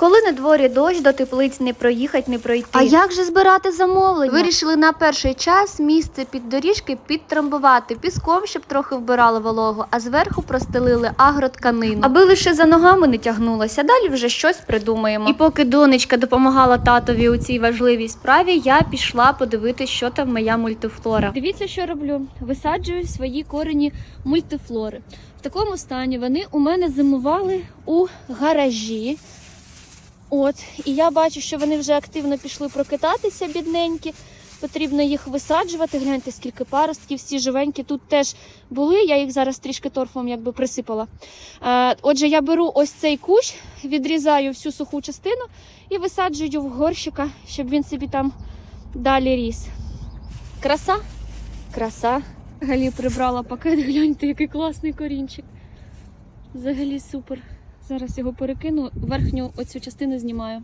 Коли на дворі дощ, до теплиць не проїхать, не пройти. А як же збирати замовлення? Вирішили на перший час місце під доріжки підтрамбувати піском, щоб трохи вбирало вологу, а зверху простелили агротканину. Аби лише за ногами не тягнулося, далі вже щось придумаємо. І поки донечка допомагала татові у цій важливій справі, я пішла подивитися, що там моя мультифлора. Дивіться, що роблю. Висаджую свої корені мультифлори. В такому стані вони у мене зимували у гаражі. От, і я бачу, що вони вже активно пішли прокидатися, бідненькі. Потрібно їх висаджувати. Гляньте, скільки паростків, всі живенькі тут теж були. Я їх зараз трішки торфом якби присипала. Е, отже, я беру ось цей кущ, відрізаю всю суху частину і висаджую в горщика, щоб він собі там далі ріс. Краса? Краса. Галі прибрала пакет, гляньте, який класний корінчик. Взагалі супер. Зараз його перекину, верхню оцю частину знімаю.